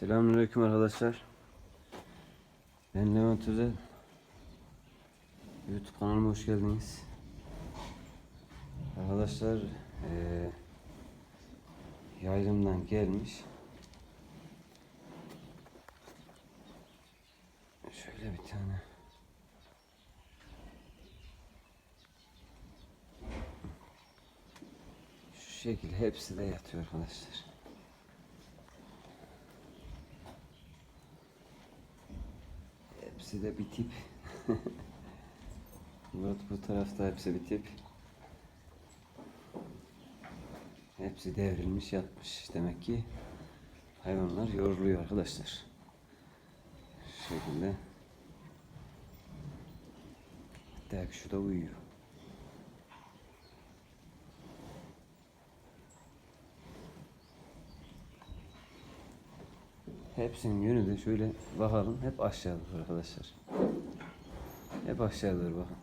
Selamünaleyküm arkadaşlar. Ben Levent Özel. YouTube kanalıma hoş geldiniz. Arkadaşlar eee yaylımdan gelmiş. Şöyle bir tane. Şu şekil hepsi de yatıyor arkadaşlar. Hepsi de bir tip. Murat bu tarafta hepsi bir tip. Hepsi devrilmiş yatmış. Demek ki hayvanlar yoruluyor arkadaşlar. Şu şekilde. Hatta şu da uyuyor. Hepsinin yönü de şöyle bakalım. Hep aşağı doğru arkadaşlar. Hep aşağı doğru bakın.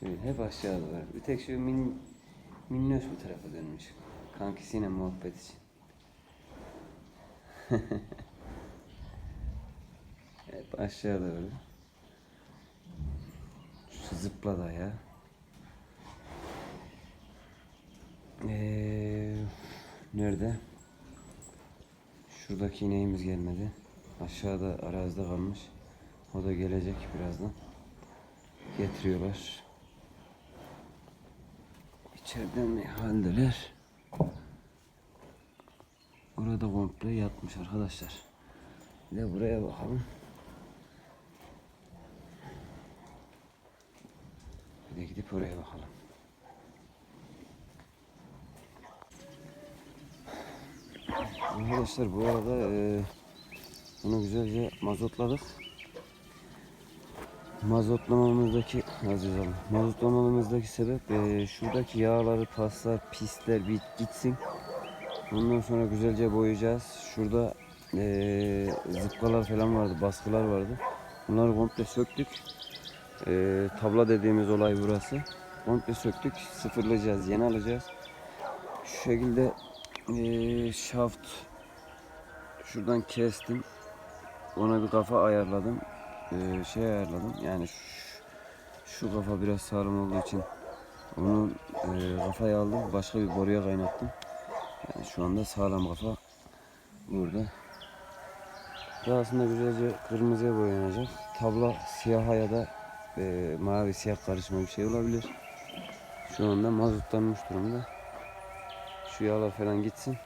Şöyle hep aşağı doğru. Bir tek şu min, minnoş bu tarafa dönmüş. Kankisiyle muhabbet için. hep aşağı doğru. Şu zıpladı ayağı. Ee, nerede? Şuradaki ineğimiz gelmedi. Aşağıda arazide kalmış. O da gelecek birazdan. Getiriyorlar. İçeriden ne haldeler? Burada komple yatmış arkadaşlar. Bir de buraya bakalım. Bir de gidip oraya bakalım. Arkadaşlar bu arada e, bunu güzelce mazotladık. Mazotlamamızdaki az yazalım. Mazotlamamızdaki sebep e, şuradaki yağları, paslar, pisler bir gitsin. Ondan sonra güzelce boyayacağız. Şurada e, zıpkalar falan vardı, baskılar vardı. Bunları komple söktük. E, tabla dediğimiz olay burası. Komple söktük, sıfırlayacağız, yeni alacağız. Şu şekilde ee, şaft şuradan kestim. Ona bir kafa ayarladım. Ee, şey ayarladım. Yani şu, şu kafa biraz sağlam olduğu için onu e, kafaya aldım. Başka bir boruya kaynattım. Yani şu anda sağlam kafa burada. Daha sonra güzelce kırmızıya boyanacak. Tabla siyaha ya da e, mavi siyah karışma bir şey olabilir. Şu anda mazotlanmış durumda. Şu yağlar falan gitsin.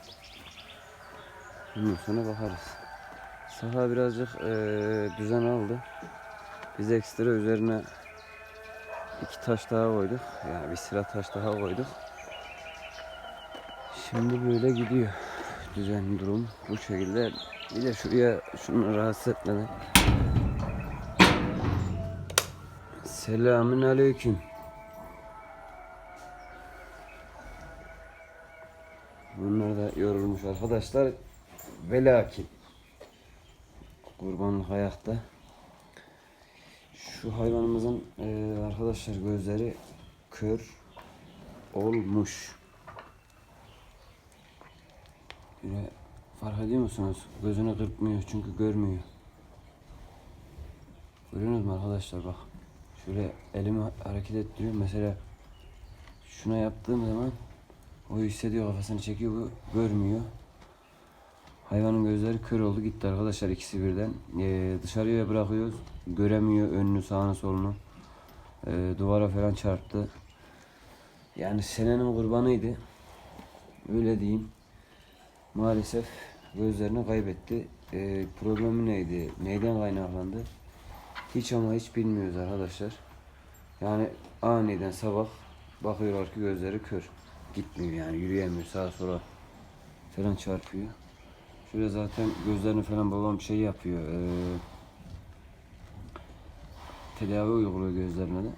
Ondan sonra bakarız. Saha birazcık eee, düzen aldı. Biz ekstra üzerine iki taş daha koyduk. Yani bir sıra taş daha koyduk. Şimdi böyle gidiyor. Düzen durum bu şekilde. Bir de şuraya şunu rahatsız etmeden. Selamün aleyküm. Bunlar da yorulmuş arkadaşlar. Ve lakin kurbanlık ayakta. Şu hayvanımızın e, arkadaşlar gözleri kör olmuş. Böyle fark ediyor musunuz? Gözünü kırpmıyor çünkü görmüyor. Görüyorsunuz mu arkadaşlar bak. Şöyle elimi hareket ettiriyor. Mesela şuna yaptığım zaman o hissediyor kafasını çekiyor bu görmüyor. Hayvanın gözleri kör oldu gitti arkadaşlar ikisi birden. Ee, dışarıya bırakıyoruz. Göremiyor önünü sağını solunu. Ee, duvara falan çarptı. Yani senenin kurbanıydı. Öyle diyeyim. Maalesef gözlerini kaybetti. Ee, problemi neydi? Neyden kaynaklandı? Hiç ama hiç bilmiyoruz arkadaşlar. Yani aniden sabah bakıyorlar ki gözleri kör. Gitmiyor yani yürüyemiyor sağa sola falan çarpıyor. Şöyle zaten gözlerini falan babam şey yapıyor. Ee, tedavi uyguluyor gözlerine de.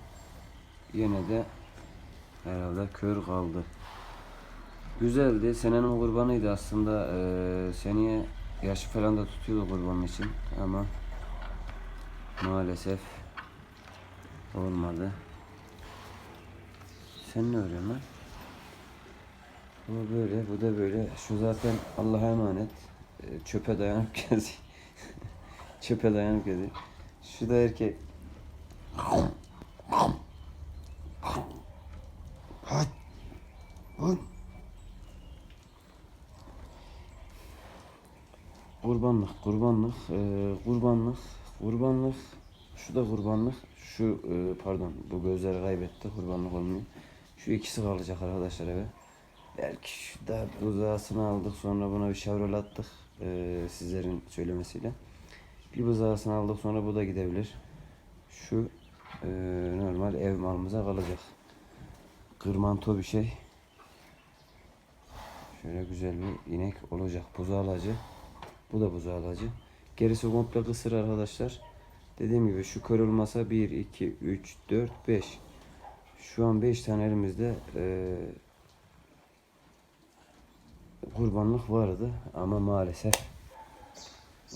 Yine de herhalde kör kaldı. Güzeldi. Senenin kurbanıydı aslında. Ee, seneye yaşı falan da tutuyordu kurbanın için ama maalesef olmadı. Sen ne lan? Bu böyle, bu da böyle. Şu zaten Allah'a emanet. Çöpe dayanıp geziyor. Çöpe dayanıp geziyor. Şu da erkek. Kurbanlık, kurbanlık, eee, kurbanlık, kurbanlık. Şu da kurbanlık. Şu eee, pardon, bu gözleri kaybetti. Kurbanlık olmuyor. Şu ikisi kalacak arkadaşlar eve. Belki şu da buzağısını aldık. Sonra buna bir şavrol attık. Eee, sizlerin söylemesiyle. Bir buzağısını aldık. Sonra bu da gidebilir. Şu eee, normal ev malımıza kalacak. Kırmanto bir şey. Şöyle güzel bir inek olacak. Buzağlacı. Bu da buzağlacı. Gerisi komple kısır arkadaşlar. Dediğim gibi şu kör olmasa 1, 2, 3, 4, 5. Şu an 5 tane elimizde eee, kurbanlık vardı ama maalesef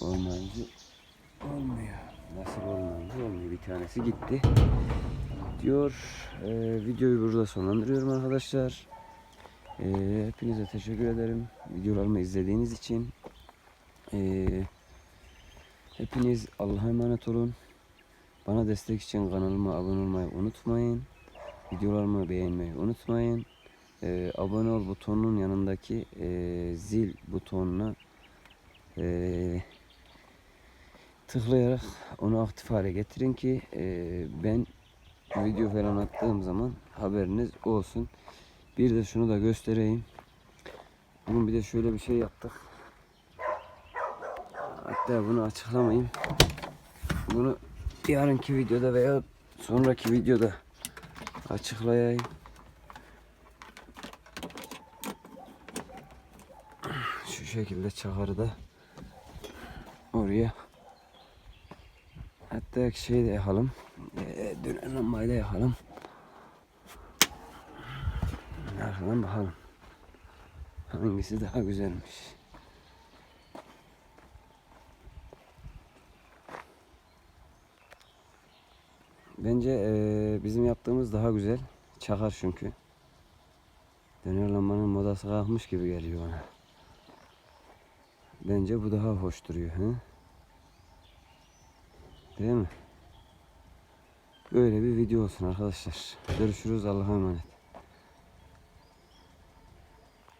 olmayınca olmuyor. Nasıl olmayınca olmuyor. Bir tanesi gitti. Diyor. Eee, videoyu burada sonlandırıyorum arkadaşlar. Eee, hepinize teşekkür ederim. Videolarımı izlediğiniz için. Eee, hepiniz Allah'a emanet olun. Bana destek için kanalıma abone olmayı unutmayın. Videolarımı beğenmeyi unutmayın. Eee, abone ol butonunun yanındaki eee, zil butonuna eee, tıklayarak onu aktif hale getirin ki eee, ben video falan attığım zaman haberiniz olsun. Bir de şunu da göstereyim. Bugün bir de şöyle bir şey yaptık. Hatta bunu açıklamayayım. Bunu yarınki videoda veya sonraki videoda açıklayayım. Şu şekilde çakarı oraya hatta şey de yakalım. Ee, döner lambayı da. Arkadan bakalım. Hangisi daha güzelmiş. Bence eee, bizim yaptığımız daha güzel. Çakar çünkü. Döner lambanın modası kalkmış gibi geliyor bana. Bence bu daha hoş duruyor. He? Değil mi? Böyle bir video olsun arkadaşlar. Görüşürüz. Allah'a emanet.